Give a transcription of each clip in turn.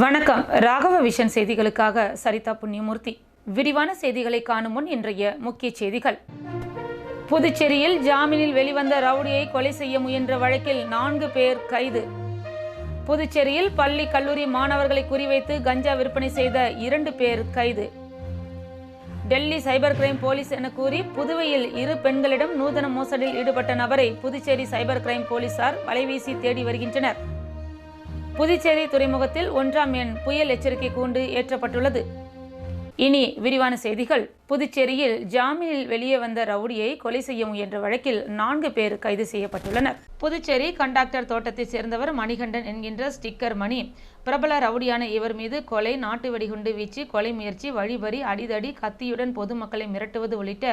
வணக்கம். ராகவ விஷன் செய்திகளுக்காக சரிதா புண்ணியமூர்த்தி. விரிவான செய்திகளை காணும் முன் இன்றைய முக்கிய செய்திகள். புதுச்சேரியில் ஜாமீனில் வெளிவந்த ரவுடியை கொலை செய்ய முயன்ற வழக்கில் நான்கு பேர் கைது. புதுச்சேரியில் பள்ளி கல்லூரி மாணவர்களை குறிவைத்து கஞ்சா விற்பனை செய்த இரண்டு பேர் கைது. டெல்லி சைபர் கிரைம் போலீஸ் என கூறி புதுவையில் இரு பெண்களிடம் நூதன மோசடியில் ஈடுபட்ட நபரை புதுச்சேரி சைபர் கிரைம் போலீசார் வலைவீசி தேடி வருகின்றனர். புதுச்சேரி துறைமுகத்தில் ஒன்றாம் எண் புயல் எச்சரிக்கை கூண்டு ஏற்றப்பட்டுள்ளது. இனி விரிவான செய்திகள். புதுச்சேரியில் ஜாமீனில் வெளியே வந்த ரவுடியை கொலை செய்ய முயன்ற வழக்கில் நான்கு பேர் கைது செய்யப்பட்டுள்ளனர். புதுச்சேரி கண்டாக்டர் தோட்டத்தைச் சேர்ந்தவர் மணிகண்டன் என்கின்ற ஸ்டிக்கர் மணி. பிரபல ரவுடியான இவர் மீது கொலை நாட்டு வெடிகுண்டு வீச்சு கொலை முயற்சி வழிபறி அடிதடி கத்தியுடன் பொதுமக்களை மிரட்டுவது உள்ளிட்ட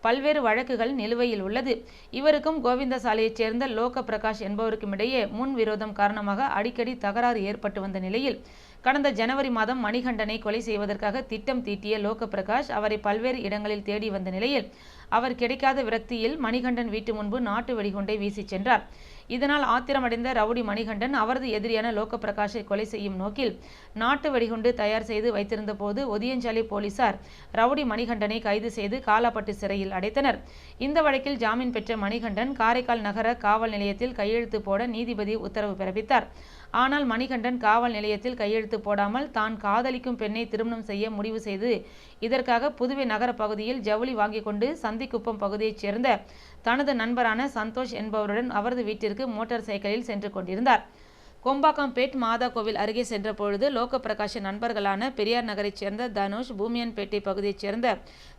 பல்வேறு வழக்குகள் நிலுவையில் உள்ளது. இவருக்கும் கோவிந்தசாலையைச் சேர்ந்த லோக பிரகாஷ் என்பவருக்கும் இடையே முன் விரோதம் காரணமாக அடிக்கடி தகராறு ஏற்பட்டு வந்த நிலையில் கடந்த ஜனவரி மாதம் மணிகண்டனை கொலை செய்வதற்காக திட்டம் தீட்டிய லோக பிரகாஷ் அவரை பல்வேறு இடங்களில் தேடி வந்த நிலையில் அவர் கிடைக்காத விரக்தியில் மணிகண்டன் வீட்டு முன்பு நாட்டு வெடிகுண்டை வீசிச் சென்றார். இதனால் ஆத்திரமடைந்த ரவுடி மணிகண்டன் அவரது எதிரியான லோக பிரகாஷை கொலை செய்யும் நோக்கில் நாட்டு வெடிகுண்டு தயார் செய்து வைத்திருந்த போது ஒதியஞ்சாலை போலீசார் ரவுடி மணிகண்டனை கைது செய்து காலாப்பட்டு சிறையில் அடைத்தனர். இந்த வழக்கில் ஜாமீன் பெற்ற மணிகண்டன் காரைக்கால் நகர காவல் நிலையத்தில் கையெழுத்து போட நீதிபதி உத்தரவு பிறப்பித்தார். ஆனால் மணிகண்டன் காவல் நிலையத்தில் கையெழுத்து போடாமல் தான் காதலிக்கும் பெண்ணை திருமணம் செய்ய முடிவு செய்து இதற்காக புதுவை நகர பகுதியில் ஜவுளி வாங்கி கொண்டு சந்திக்குப்பம் பகுதியைச் சேர்ந்த தனது நண்பரான சந்தோஷ் என்பவருடன் அவரது வீட்டிற்கு மோட்டார் சைக்கிளில் சென்று கொண்டிருந்தார். கொம்பாக்கம்பேட் மாதா கோவில் அருகே சென்ற பொழுது லோக பிரகாஷின் நண்பர்களான பெரியார் நகரைச் சேர்ந்த தனுஷ் பூமியன்பேட்டை பகுதியைச் சேர்ந்த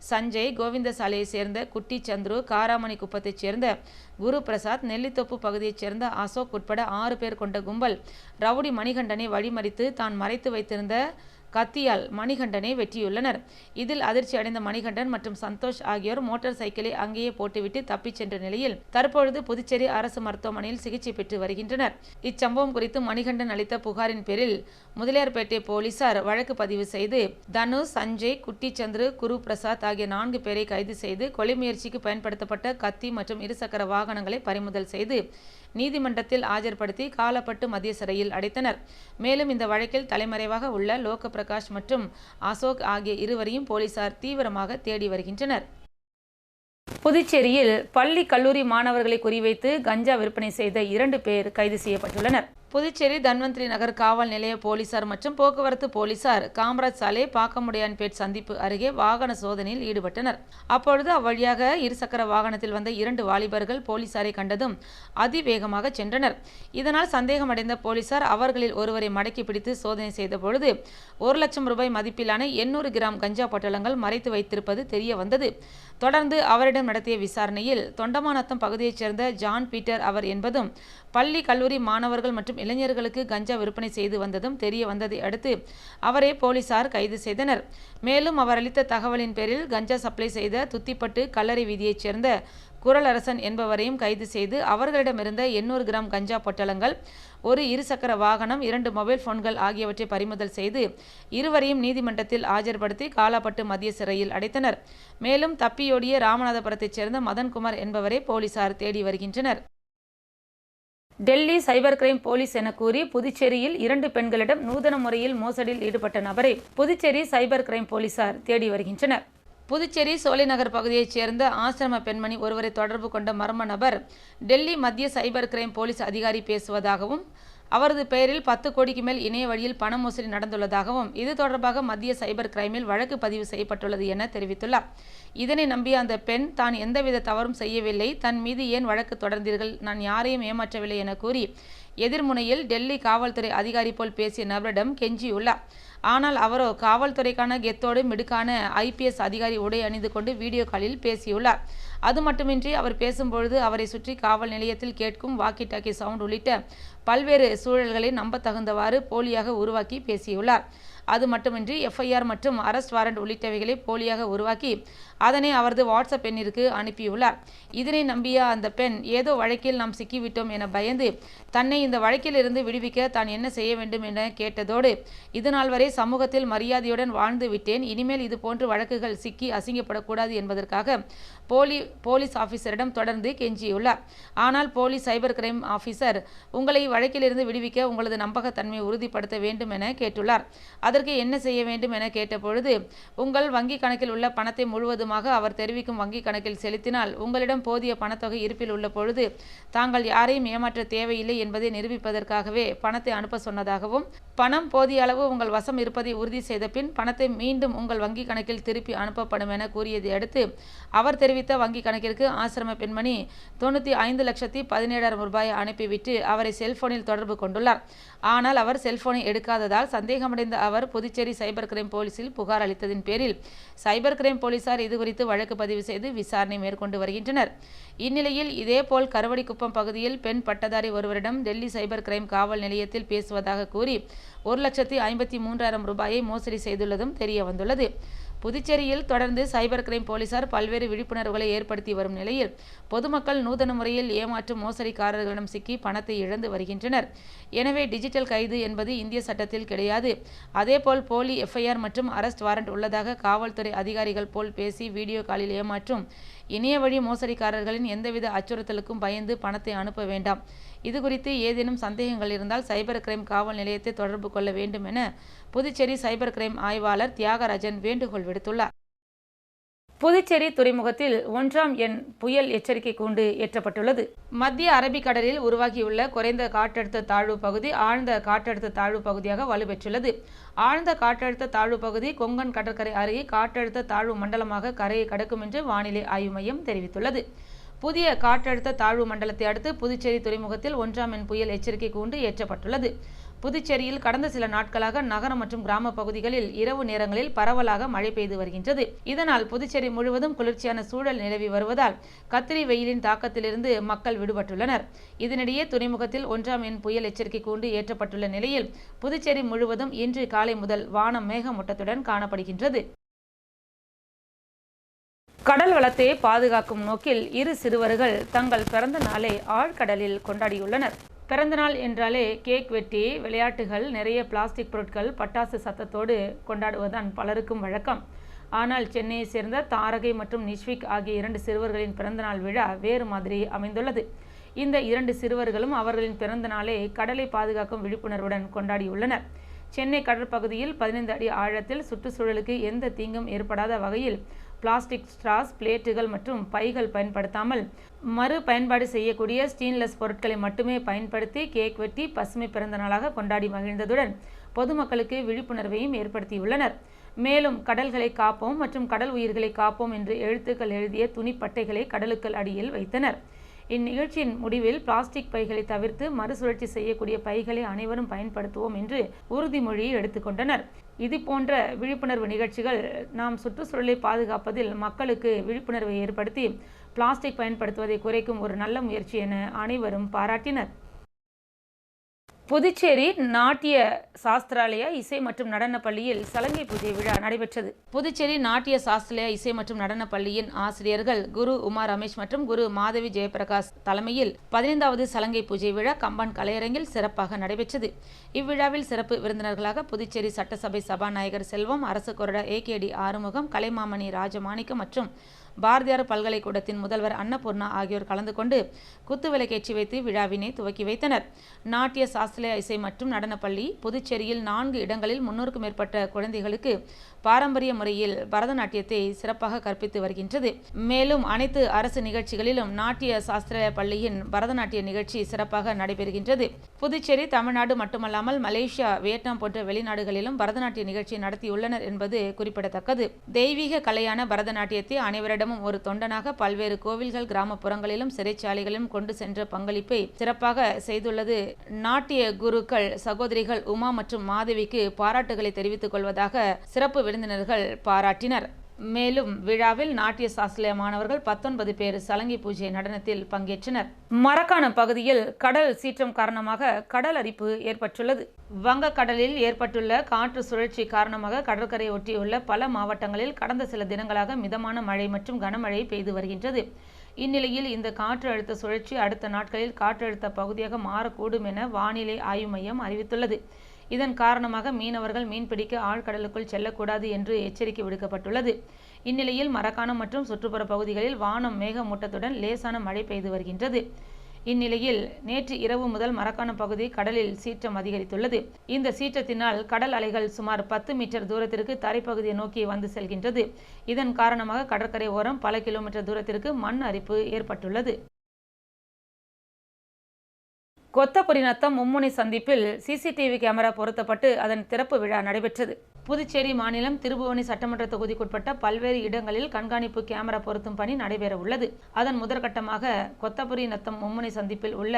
சஞ்சய் கோவிந்தசாலையைச் சேர்ந்த குட்டி சந்துரு காராமணி குப்பத்தைச் சேர்ந்த குரு பிரசாத் நெல்லித்தோப்பு பகுதியைச் சேர்ந்த அசோக் உட்பட ஆறு பேர் கொண்ட கும்பல் ரவுடி மணிகண்டனை வழிமறித்து தான் மறைத்து வைத்திருந்த கத்தியால் மணிகண்டனை வெட்டியுள்ளனர். இதில் அதிர்ச்சி அடைந்த மணிகண்டன் மற்றும் சந்தோஷ் ஆகியோர் மோட்டார் சைக்கிளை அங்கேயே போட்டுவிட்டு தப்பிச் சென்ற நிலையில் தற்பொழுது புதுச்சேரி அரசு மருத்துவமனையில் சிகிச்சை பெற்று வருகின்றனர். இச்சம்பவம் குறித்து மணிகண்டன் அளித்த புகாரின் பேரில் முதலியார்பேட்டை போலீசார் வழக்கு பதிவு செய்து தனுஷ் சஞ்சய் குட்டிச்சந்திரு குரு பிரசாத் ஆகிய நான்கு பேரை கைது செய்து கொலை முயற்சிக்கு பயன்படுத்தப்பட்ட கத்தி மற்றும் இருசக்கர வாகனங்களை பறிமுதல் செய்து நீதிமன்றத்தில் ஆஜர்படுத்தி காலப்பட்டு மத்திய சிறையில் அடைத்தனர். மேலும் இந்த வழக்கில் தலைமறைவாக உள்ள லோக பிரகாஷ் மற்றும் அசோக் ஆகிய இருவரையும் போலீசார் தீவிரமாக தேடி வருகின்றனர். புதுச்சேரியில் பள்ளி கல்லூரி மாணவர்களை குறிவைத்து கஞ்சா விற்பனை செய்த இரண்டு பேர் கைது செய்யப்பட்டுள்ளனர். புதுச்சேரி தன்வந்திரி நகர் காவல் நிலைய போலீசார் மற்றும் போக்குவரத்து போலீசார் காமராஜ் சாலை பாக்கமுடையான்பேட் சந்திப்பு அருகே வாகன சோதனையில் ஈடுபட்டனர். அப்பொழுது அவ்வழியாக இருசக்கர வாகனத்தில் வந்த இரண்டு வாலிபர்கள் போலீசாரை கண்டதும் அதிவேகமாக சென்றனர். இதனால் சந்தேகமடைந்த போலீசார் அவர்களில் ஒருவரை மடக்கி பிடித்து சோதனை செய்த பொழுது ஒரு லட்சம் ரூபாய் மதிப்பிலான எண்ணூறு கிராம் கஞ்சா பட்டலங்கள் மறைத்து வைத்திருப்பது தெரிய வந்தது தொடர்ந்து அவரிடம் நடத்திய விசாரணையில் தொண்டமாநத்தம் பகுதியைச் சேர்ந்த ஜான் பீட்டர் அவர் என்பதும் பள்ளி கல்லூரி மாணவர்கள் மற்றும் இளைஞர்களுக்கு கஞ்சா விற்பனை செய்து வந்ததும் தெரிய வந்ததை அடுத்து அவரை போலீசார் கைது செய்தனர். மேலும் அவர் அளித்த தகவலின் பேரில் கஞ்சா சப்ளை செய்த துத்திப்பட்டு கல்லறை வீதியைச் சேர்ந்த குரலரசன் என்பவரையும் கைது செய்து அவர்களிடமிருந்த எண்ணூறு கிராம் கஞ்சா பொட்டலங்கள் ஒரு இருசக்கர வாகனம் இரண்டு மொபைல் போன்கள் ஆகியவற்றை பறிமுதல் செய்து இருவரையும் நீதிமன்றத்தில் ஆஜர்படுத்தி காலாப்பட்டு மத்திய சிறையில் அடைத்தனர். மேலும் தப்பியோடிய ராமநாதபுரத்தைச் சேர்ந்த மதன்குமார் என்பவரை போலீசார் தேடி வருகின்றனர். டெல்லி சைபர் கிரைம் போலீஸ் என கூறி புதுச்சேரியில் இரண்டு பெண்களிடம் நூதன முறையில் மோசடியில் ஈடுபட்ட நபரை புதுச்சேரி சைபர் கிரைம் போலீசார் தேடி வருகின்றனர். புதுச்சேரி சோலைநகர் பகுதியைச் சேர்ந்த ஆசிரம பெண்மணி ஒருவரை தொடர்பு கொண்ட மர்ம நபர் டெல்லி மத்திய சைபர் கிரைம் போலீஸ் அதிகாரி பேசுவதாகவும் அவரது பெயரில் பத்து கோடிக்கு மேல் இணைய வழியில் பண மோசடி நடந்துள்ளதாகவும் இது தொடர்பாக மத்திய சைபர் கிரைமில் வழக்கு பதிவு செய்யப்பட்டுள்ளது என தெரிவித்துள்ளார். இதனை நம்பிய அந்த பெண் தான் எந்தவித தவறும் செய்யவில்லை. தன் மீது ஏன் வழக்கு தொடர்ந்தீர்கள்? நான் யாரையும் ஏமாற்றவில்லை என கூறி எதிர்முனையில் டெல்லி காவல்துறை அதிகாரி போல் பேசிய நபரிடம் கெஞ்சியுள்ளார். ஆனால் அவரோ காவல்துறைக்கான கெத்தோடு மிடுக்கான ஐபிஎஸ் அதிகாரி உடை அணிந்து கொண்டு வீடியோ காலில் பேசியுள்ளார். அது மட்டுமின்றி அவர் பேசும்பொழுது அவரை சுற்றி காவல் நிலையத்தில் கேட்கும் வாக்கி டாக்கி சவுண்ட் உள்ளிட்ட பல்வேறு சூழல்களை நம்ப தகுந்தவாறு போலியாக உருவாக்கி பேசியுள்ளார். அது மட்டுமின்றி எஃப்ஐஆர் மற்றும் அரஸ்ட் வாரண்ட் உள்ளிட்டவைகளை போலியாக உருவாக்கி அதனை அவரது வாட்ஸ்அப் எண்ணிற்கு அனுப்பியுள்ளார். இதனை நம்பிய அந்த பெண் ஏதோ வழக்கில் நாம் சிக்கிவிட்டோம் என பயந்து தன்னை இந்த வழக்கிலிருந்து விடுவிக்க தான் என்ன செய்ய வேண்டும் என கேட்டதோடு இதுநாள் வரை சமூகத்தில் மரியாதையுடன் வாழ்ந்து விட்டேன் இனிமேல் இது போன்ற வழக்குகள் சிக்கி அசிங்கப்படக்கூடாது என்பதற்காக போலி போலீஸ் ஆஃபீஸரிடம் தொடர்ந்து கெஞ்சியுள்ளார். ஆனால் போலீஸ் சைபர் கிரைம் ஆஃபீஸர் உங்களை வழக்கிலிருந்து விடுவிக்க உங்களது நம்பகத்தன்மையை உறுதிப்படுத்த வேண்டும் என கேட்டுள்ளார். அதற்கு என்ன செய்ய வேண்டும் என கேட்டபொழுது உங்கள் வங்கி கணக்கில் உள்ள பணத்தை முழுவதும் முழுவதுமாக அவர் தெரிவிக்கும் வங்கி கணக்கில் செலுத்தினால் உங்களிடம் போதிய பணத்தொகை இருப்பில் உள்ள பொழுது தாங்கள் யாரையும் ஏமாற்ற தேவையில்லை என்பதை நிரூபிப்பதற்காகவே பணத்தை அனுப்ப சொன்னதாகவும் பணம் போதிய அளவு உங்கள் வசம் இருப்பதை உறுதி செய்த பின் பணத்தை மீண்டும் உங்கள் வங்கி கணக்கில் திருப்பி அனுப்பப்படும் என கூறியதை அடுத்து அவர் தெரிவித்த வங்கி கணக்கிற்கு ஆசிரம பெண்மணி தொண்ணூற்றி ஐந்து லட்சத்தி பதினேழாயிரம் ரூபாயை அனுப்பிவிட்டு அவரை செல்போனில் தொடர்பு கொண்டுள்ளார். ஆனால் அவர் செல்போனை எடுக்காததால் சந்தேகமடைந்த அவர் புதுச்சேரி சைபர் கிரைம் போலீசில் புகார் அளித்ததின் பேரில் சைபர் கிரைம் போலீசார் இது குறித்து வழக்கு பதிவு செய்து விசாரணை மேற்கொண்டு வருகின்றனர். இந்நிலையில் இதேபோல் கருவடிக்குப்பம் பகுதியில் பெண் பட்டதாரி ஒருவரிடம் டெல்லி சைபர் கிரைம் காவல் நிலையத்தில் பேசுவதாக கூறி ஒரு லட்சத்தி ஐம்பத்தி மூன்றாயிரம் ரூபாயை மோசடி செய்துள்ளதும் தெரிய வந்துள்ளது புதுச்சேரியில் தொடர்ந்து சைபர் கிரைம் போலீசார் பல்வேறு விழிப்புணர்வுகளை ஏற்படுத்தி வரும் நிலையில் பொதுமக்கள் நூதன முறையில் ஏமாற்றும் மோசடிக்காரர்களிடம் சிக்கி பணத்தை இழந்து வருகின்றனர். எனவே டிஜிட்டல் கைது என்பது இந்திய சட்டத்தில் கிடையாது. அதேபோல் போலி எஃப்ஐஆர் மற்றும் அரஸ்ட் வாரண்ட் உள்ளதாக காவல்துறை அதிகாரிகள் போல் பேசி வீடியோ காலில் ஏமாற்றும் இணைய வழி மோசடிக்காரர்களின் எந்தவித அச்சுறுத்தலுக்கும் பயந்து பணத்தை அனுப்ப வேண்டாம். இது குறித்து ஏதேனும் சந்தேகங்கள் இருந்தால் சைபர் கிரைம் காவல் நிலையத்தை தொடர்பு கொள்ள வேண்டும் என புதுச்சேரி சைபர் கிரைம் ஆய்வாளர் தியாகராஜன் வேண்டுகோள் விடுத்துள்ளார். புதுச்சேரி துறைமுகத்தில் ஒன்றாம் எண் புயல் எச்சரிக்கை கூண்டு ஏற்றப்பட்டுள்ளது. மத்திய அரபிக்கடலில் உருவாகியுள்ள குறைந்த காற்றழுத்த தாழ்வு பகுதி ஆழ்ந்த காற்றழுத்த தாழ்வு பகுதியாக வலுப்பெற்றுள்ளது ஆழ்ந்த காற்றழுத்த தாழ்வு பகுதி கொங்கன் கடற்கரை அருகே காற்றழுத்த தாழ்வு மண்டலமாக கரையை கடக்கும் என்று வானிலை ஆய்வு மையம் தெரிவித்துள்ளது. புதிய காற்றழுத்த தாழ்வு மண்டலத்தை அடுத்து புதுச்சேரி துறைமுகத்தில் ஒன்றாம் எண் புயல் எச்சரிக்கை கூண்டு ஏற்றப்பட்டுள்ளது. புதுச்சேரியில் கடந்த சில நாட்களாக நகரம் மற்றும் கிராம பகுதிகளில் இரவு நேரங்களில் பரவலாக மழை பெய்து வருகின்றது. இதனால் புதுச்சேரி முழுவதும் குளிர்ச்சியான சூழல் நிலவி வருவதால் கத்திரி வெயிலின் தாக்கத்திலிருந்து மக்கள் விடுபட்டுள்ளனர். இதனிடையே துறைமுகத்தில் ஒன்றாம் எண் புயல் எச்சரிக்கை கூண்டு ஏற்றப்பட்டுள்ள நிலையில் புதுச்சேரி முழுவதும் இன்று காலை முதல் வானம் மேகமூட்டத்துடன் காணப்படுகின்றது. கடல் வளத்தை பாதுகாக்கும் நோக்கில் இரு சிறுவர்கள் தங்கள் பிறந்த நாளை ஆழ்கடலில் கொண்டாடியுள்ளனர். பிறந்தநாள் என்றாலே கேக் வெட்டி விளையாட்டுகள் நிறைய பிளாஸ்டிக் பொருட்கள் பட்டாசு சத்தத்தோடு கொண்டாடுவதுதான் பலருக்கும் வழக்கம். ஆனால் சென்னையை சேர்ந்த தாரகை மற்றும் நிஷ்விக் ஆகிய இரண்டு சிறுவர்களின் பிறந்தநாள் விழா வேறு மாதிரி அமைந்துள்ளது. இந்த இரண்டு சிறுவர்களும் அவர்களின் பிறந்தநாளை கடலை பாதுகாக்கும் விழிப்புணர்வுடன் கொண்டாடியுள்ளனர். சென்னை கடற்பகுதியில் பதினைந்து அடி ஆழத்தில் சுற்றுச்சூழலுக்கு எந்த தீங்கும் ஏற்படாத வகையில் பிளாஸ்டிக் ஸ்ட்ராஸ் பிளேட்டுகள் மற்றும் பைகள் பயன்படுத்தாமல் மறு பயன்பாடு செய்யக்கூடிய ஸ்டீன்லெஸ் பொருட்களை மட்டுமே பயன்படுத்தி கேக் வெட்டி பசுமை பிறந்த நாளாக கொண்டாடி மகிழ்ந்ததுடன் பொதுமக்களுக்கு விழிப்புணர்வையும் ஏற்படுத்தியுள்ளனர். மேலும் கடல்களை காப்போம் மற்றும் கடல் உயிர்களை காப்போம் என்று எழுத்துக்கள் எழுதிய துணிப்பட்டைகளை கடலுக்கள் அடியில் வைத்தனர். இந்நிகழ்ச்சியின் முடிவில் பிளாஸ்டிக் பைகளை தவிர்த்து மறுசுழற்சி செய்யக்கூடிய பைகளை அனைவரும் பயன்படுத்துவோம் என்று உறுதிமொழியை எடுத்துக்கொண்டனர் இது போன்ற விழிப்புணர்வு நிகழ்ச்சிகள் நாம் சுற்றுச்சூழலை பாதுகாப்பதில் மக்களுக்கு விழிப்புணர்வை ஏற்படுத்தி பிளாஸ்டிக் பயன்படுத்துவதை குறைக்கும் ஒரு நல்ல முயற்சி என அனைவரும் பாராட்டினர். புதுச்சேரி நாட்டிய சாஸ்திராலயா இசை மற்றும் நடனப் பள்ளியில் சலங்கை பூஜை விழா நடைபெற்றது. புதுச்சேரி நாட்டிய சாஸ்திராலயா இசை மற்றும் நடன பள்ளியின் ஆசிரியர்கள் குரு உமா ரமேஷ் மற்றும் குரு மாதவி ஜெயபிரகாஷ் தலைமையில் பதினைந்தாவது சலங்கை பூஜை விழா கம்பன் கலையரங்கில் சிறப்பாக நடைபெற்றது. இவ்விழாவில் சிறப்பு விருந்தினர்களாக புதுச்சேரி சட்டசபை சபாநாயகர் செல்வம் அரசு கொறடா A K D Arumugam Kalaimamani Rajamanickam மற்றும் பாரதியார் பல்கலைக்கூடத்தின் முதல்வர் அன்னபூர்ணா ஆகியோர் கலந்து கொண்டு குத்துவிளக்கேற்றி வைத்து விழாவினை துவக்கி வைத்தனர். நாட்டிய சாஸ்திரிய இசை மற்றும் நடனப்பள்ளி புதுச்சேரியில் நான்கு இடங்களில் முன்னூறுக்கும் மேற்பட்ட குழந்தைகளுக்கு பாரம்பரிய முறையில் பரதநாட்டியத்தை சிறப்பாக கற்பித்து வருகின்றது. மேலும் அனைத்து அரசு நிகழ்ச்சிகளிலும் நாட்டிய சாஸ்திர பள்ளியின் பரதநாட்டிய நிகழ்ச்சி சிறப்பாக நடைபெறுகின்றது. புதுச்சேரி தமிழ்நாடு மட்டுமல்லாமல் மலேசியா வியட்நாம் போன்ற வெளிநாடுகளிலும் பரதநாட்டிய நிகழ்ச்சி நடத்தியுள்ளனர் என்பது குறிப்பிடத்தக்கது. தெய்வீக கலையான பரதநாட்டியத்தை அனைவரிடமும் ஒரு தொண்டனாக பல்வேறு கோவில்கள் கிராமப்புறங்களிலும் சிறைச்சாலைகளிலும் கொண்டு சென்ற பங்களிப்பை சிறப்பாக செய்துள்ளது. நாட்டிய குருக்கள் சகோதரிகள் உமா மற்றும் மாதவிக்கு பாராட்டுகளை தெரிவித்துக் கொள்வதாக சிறப்பு விருந்தினர்கள் பாராட்டினர். மேலும் விழாவில் நாட்டிய சாஸ்திரிய மாணவர்கள் பத்தொன்பது பேர் சலங்கி பூஜை நடனத்தில் பங்கேற்றனர். மரக்கான பகுதியில் கடல் சீற்றம் காரணமாக கடல் அரிப்பு ஏற்பட்டுள்ளது. வங்கக்கடலில் ஏற்பட்டுள்ள காற்று சுழற்சி காரணமாக கடற்கரை ஒட்டியுள்ள பல மாவட்டங்களில் கடந்த சில தினங்களாக மிதமான மழை மற்றும் கனமழை பெய்து வருகின்றது. இந்நிலையில் இந்த காற்று அழுத்த சுழற்சி அடுத்த நாட்களில் காற்றழுத்த பகுதியாக மாறக்கூடும் என வானிலை ஆய்வு மையம் அறிவித்துள்ளது. இதன் காரணமாக மீனவர்கள் மீன்பிடிக்க ஆழ்கடலுக்குள் செல்லக்கூடாது என்று எச்சரிக்கை விடுக்கப்பட்டுள்ளது. இந்நிலையில் மரக்காணம் மற்றும் சுற்றுப்புற பகுதிகளில் வானம் மேகமூட்டத்துடன் லேசான மழை பெய்து வருகின்றது. இந்நிலையில் நேற்று இரவு முதல் மரக்காணம் பகுதி கடலில் சீற்றம் அதிகரித்துள்ளது. இந்த சீற்றத்தினால் கடல் அலைகள் சுமார் பத்து மீட்டர் தூரத்திற்கு தரைப்பகுதியை நோக்கி வந்து செல்கின்றது. இதன் காரணமாக கடற்கரை ஓரம் பல கிலோமீட்டர் தூரத்திற்கு மண் அரிப்பு ஏற்பட்டுள்ளது. கொத்தபுரிநத்தம் மும்முனை சந்திப்பில் சிசிடிவி கேமரா பொருத்தப்பட்டு அதன் திறப்பு விழா நடைபெற்றது. புதுச்சேரி மாநிலம் திருபுவனி சட்டமன்ற தொகுதிக்குட்பட்ட பல்வேறு இடங்களில் கண்காணிப்பு கேமரா பொருத்தும் பணி நடைபெற உள்ளது. அதன் முதற்கட்டமாக கொத்தபுரி நத்தம் மும்முனை சந்திப்பில் உள்ள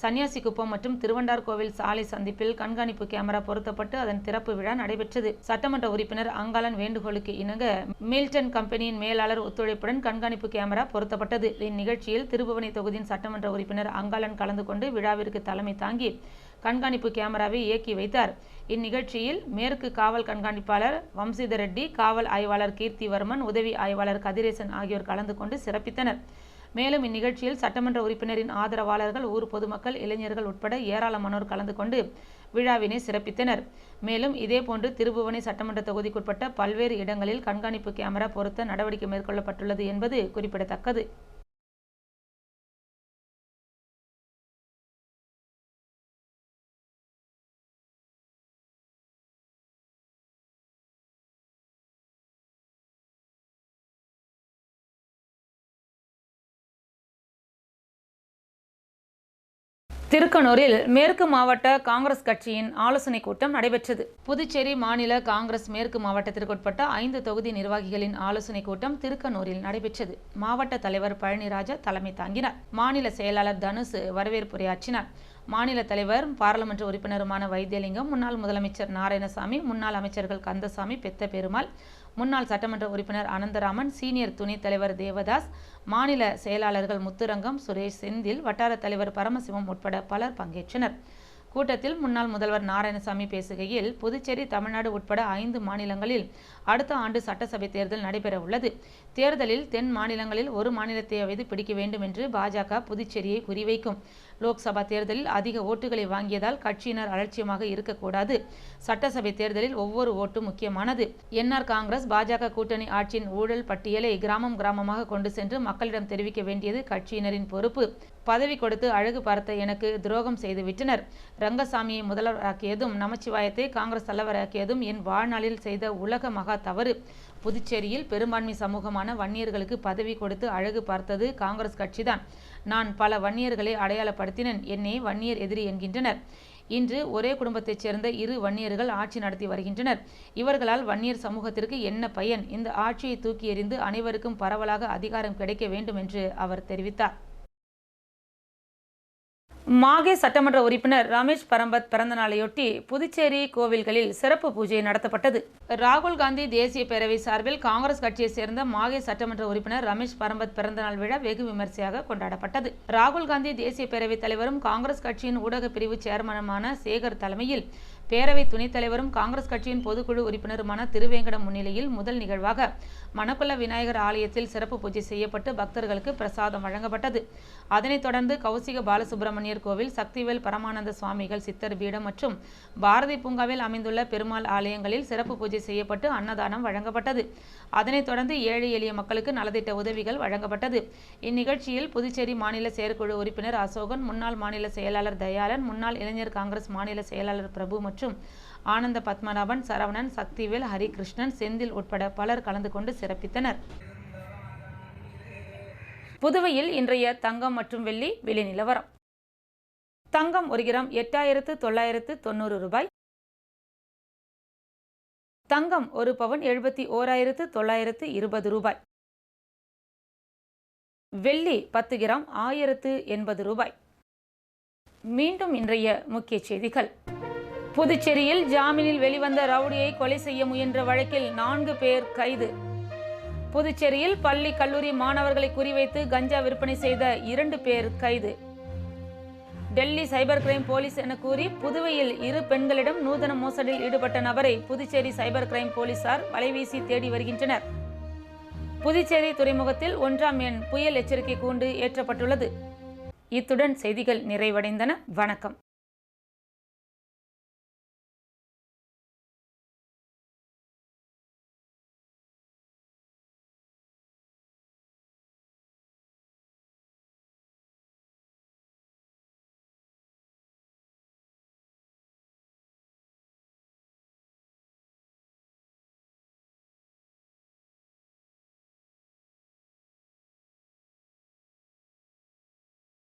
சன்னியாசி குப்பம் மற்றும் திருவண்டார் கோவில் சாலை சந்திப்பில் கண்காணிப்பு கேமரா பொருத்தப்பட்டு அதன் திறப்பு விழா நடைபெற்றது. சட்டமன்ற உறுப்பினர் அங்காளன் வேண்டுகோளுக்கு இணங்க மில்டன் கம்பெனியின் மேலாளர் ஒத்துழைப்புடன் கண்காணிப்பு கேமரா பொருத்தப்பட்டது. இந்நிகழ்ச்சியில் திருபுவனி தொகுதியின் சட்டமன்ற உறுப்பினர் அங்காளன் கலந்து கொண்டு விழாவிற்கு தலைமை தாங்கி கண்காணிப்பு கேமராவை இயக்கி வைத்தார். இந்நிகழ்ச்சியில் மேற்கு காவல் கண்காணிப்பாளர் வம்சிதர் ரெட்டி காவல் ஆய்வாளர் கீர்த்திவர்மன் உதவி ஆய்வாளர் கதிரேசன் ஆகியோர் கலந்து கொண்டு சிறப்பித்தனர். மேலும் இந்நிகழ்ச்சியில் சட்டமன்ற உறுப்பினரின் ஆதரவாளர்கள் ஊர் பொதுமக்கள் இளைஞர்கள் உட்பட ஏராளமானோர் கலந்து கொண்டு விழாவினை சிறப்பித்தனர். மேலும் இதேபோன்று திருபுவனை சட்டமன்ற தொகுதிக்குட்பட்ட பல்வேறு இடங்களில் கண்காணிப்பு கேமரா பொருத்த நடவடிக்கை மேற்கொள்ளப்பட்டுள்ளது என்பது குறிப்பிடத்தக்கது. திருக்கனூரில் மேற்கு மாவட்ட காங்கிரஸ் கட்சியின் ஆலோசனைக் கூட்டம் நடைபெற்றது. புதுச்சேரி மாநில காங்கிரஸ் மேற்கு மாவட்டத்திற்குட்பட்ட ஐந்து தொகுதி நிர்வாகிகளின் ஆலோசனைக் கூட்டம் திருக்கனூரில் நடைபெற்றது. மாவட்ட தலைவர் பழனிராஜா தலைமை தாங்கினார். மாநில செயலாளர் தனுசு வரவேற்புரையாற்றினார் மாநில தலைவர் பாராளுமன்ற உறுப்பினருமான வைத்தியலிங்கம் முன்னாள் முதலமைச்சர் நாராயணசாமி முன்னாள் அமைச்சர்கள் கந்தசாமி பெத்த பெருமாள் முன்னாள் சட்டமன்ற உறுப்பினர் அனந்தராமன் சீனியர் துணைத் தலைவர் தேவதாஸ் மாநில செயலாளர்கள் முத்துரங்கம் சுரேஷ் செந்தில் வட்டார தலைவர் பரமசிவம் உட்பட பலர் பங்கேற்றனர். கூட்டத்தில் முன்னாள் முதல்வர் நாராயணசாமி பேசுகையில் புதுச்சேரி தமிழ்நாடு உட்பட ஐந்து மாநிலங்களில் அடுத்த ஆண்டு சட்டசபை தேர்தல் நடைபெற உள்ளது தேர்தலில் தென் மாநிலங்களில் ஒரு மாநிலத்தையாவது பிடிக்க வேண்டும் என்று பாஜக புதுச்சேரியை குறிவைக்கும். லோக்சபா தேர்தலில் அதிக ஓட்டுகளை வாங்கியதால் கட்சியினர் அலட்சியமாக இருக்கக்கூடாது. சட்டசபை தேர்தலில் ஒவ்வொரு ஓட்டும் முக்கியமானது. என்ஆர் காங்கிரஸ் பாஜக கூட்டணி ஆட்சியின் ஊழல் பட்டியலை கிராமம் கிராமமாக கொண்டு சென்று மக்களிடம் தெரிவிக்க வேண்டியது கட்சியினரின் பொறுப்பு. பதவி கொடுத்து அழகு பார்த்த எனக்கு துரோகம் செய்து விட்டனர். ரங்கசாமியை முதல்வராக்கியதும் நமச்சிவாயத்தை காங்கிரஸ் தலைவராக்கியதும் என் வாழ்நாளில் செய்த உலக மகா தவறு. புதுச்சேரியில் பெரும்பான்மை சமூகமான வன்னியர்களுக்கு பதவி கொடுத்து அழகு பார்த்தது காங்கிரஸ் கட்சிதான். நான் பல வன்னியர்களை அடையாளப்படுத்தினேன். என்னை வன்னியர் எதிரி என்கின்றனர். இன்று ஒரே குடும்பத்தைச் சேர்ந்த இரு வன்னியர்கள் ஆட்சி நடத்தி வருகின்றனர். இவர்களால் வன்னியர் சமூகத்திற்கு என்ன பயன்? இந்த ஆட்சியை தூக்கி எறிந்து அனைவருக்கும் பரவலாக அதிகாரம் கிடைக்க வேண்டும் என்று அவர் தெரிவித்தார். மாகே சட்டமன்ற உறுப்பினர் ரமேஷ் பரம்பத் பிறந்தநாளையொட்டி புதுச்சேரி கோவில்களில் சிறப்பு பூஜை நடத்தப்பட்டது. ராகுல் காந்தி தேசிய பேரவை சார்பில் காங்கிரஸ் கட்சியைச் சேர்ந்த மாகே சட்டமன்ற உறுப்பினர் ரமேஷ் பரம்பத் பிறந்தநாள் விழா வெகு விமர்சையாக கொண்டாடப்பட்டது. ராகுல் காந்தி தேசிய பேரவைத் தலைவரும் காங்கிரஸ் கட்சியின் ஊடக பிரிவு சேர்மனுமான சேகர் தலைமையில் பேரவை துணைத் தலைவரும் காங்கிரஸ் கட்சியின் பொதுக்குழு உறுப்பினருமான திருவேங்கடம் முன்னிலையில் முதல் நிகழ்வாக மணக்குள விநாயகர் ஆலயத்தில் சிறப்பு பூஜை செய்யப்பட்டு பக்தர்களுக்கு பிரசாதம் வழங்கப்பட்டது. அதனைத் தொடர்ந்து கௌசிக பாலசுப்பிரமணியர் கோவில் சக்திவேல் பரமானந்த சுவாமிகள் சித்தர் பீடம் மற்றும் பாரதி பூங்காவில் அமைந்துள்ள பெருமாள் ஆலயங்களில் சிறப்பு பூஜை செய்யப்பட்டு அன்னதானம் வழங்கப்பட்டது. அதனைத் தொடர்ந்து ஏழை எளிய மக்களுக்கு நலத்திட்ட உதவிகள் வழங்கப்பட்டது. இந்நிகழ்ச்சியில் புதுச்சேரி மாநில செயற்குழு உறுப்பினர் அசோகன் முன்னாள் மாநில செயலாளர் தயாளன் முன்னாள் இளைஞர் காங்கிரஸ் மாநில செயலாளர் பிரபு மற்றும் மற்றும் ஆனந்த பத்மநாபன் சரவணன் சக்திவேல் ஹரிகிருஷ்ணன் செந்தில் உட்பட பலர் கலந்து கொண்டு சிறப்பித்தனர். புதுவையில் இன்றைய தங்கம் மற்றும் வெள்ளி விலை நிலவரம். தங்கம் ஒரு கிராம் எட்டாயிரத்து தொள்ளாயிரத்து தொண்ணூறு ரூபாய். தங்கம் ஒரு பவன் எழுபத்தி ஓராயிரத்து தொள்ளாயிரத்து இருபது ரூபாய். வெள்ளி பத்து கிராம் ஆயிரத்து எண்பது ரூபாய். மீண்டும் இன்றைய முக்கிய செய்திகள். புதுச்சேரியில் ஜாமீனில் வெளிவந்த ரவுடியை கொலை செய்ய முயன்ற வழக்கில் நான்கு பேர் கைது. புதுச்சேரியில் பள்ளி கல்லூரி மாணவர்களை குறிவைத்து கஞ்சா விற்பனை செய்த இரண்டு பேர் கைது. டெல்லி சைபர் கிரைம் போலீஸ் என கூறி புதுவையில் இரு பெண்களிடம் நூதன மோசடியில் ஈடுபட்ட நபரை புதுச்சேரி சைபர் கிரைம் போலீசார் வலைவீசி தேடி வருகின்றனர். புதுச்சேரி துறைமுகத்தில் ஒன்றாம் எண் புயல் எச்சரிக்கை கூண்டு ஏற்றப்பட்டுள்ளது. இத்துடன் செய்திகள் நிறைவடைந்தன. வணக்கம்.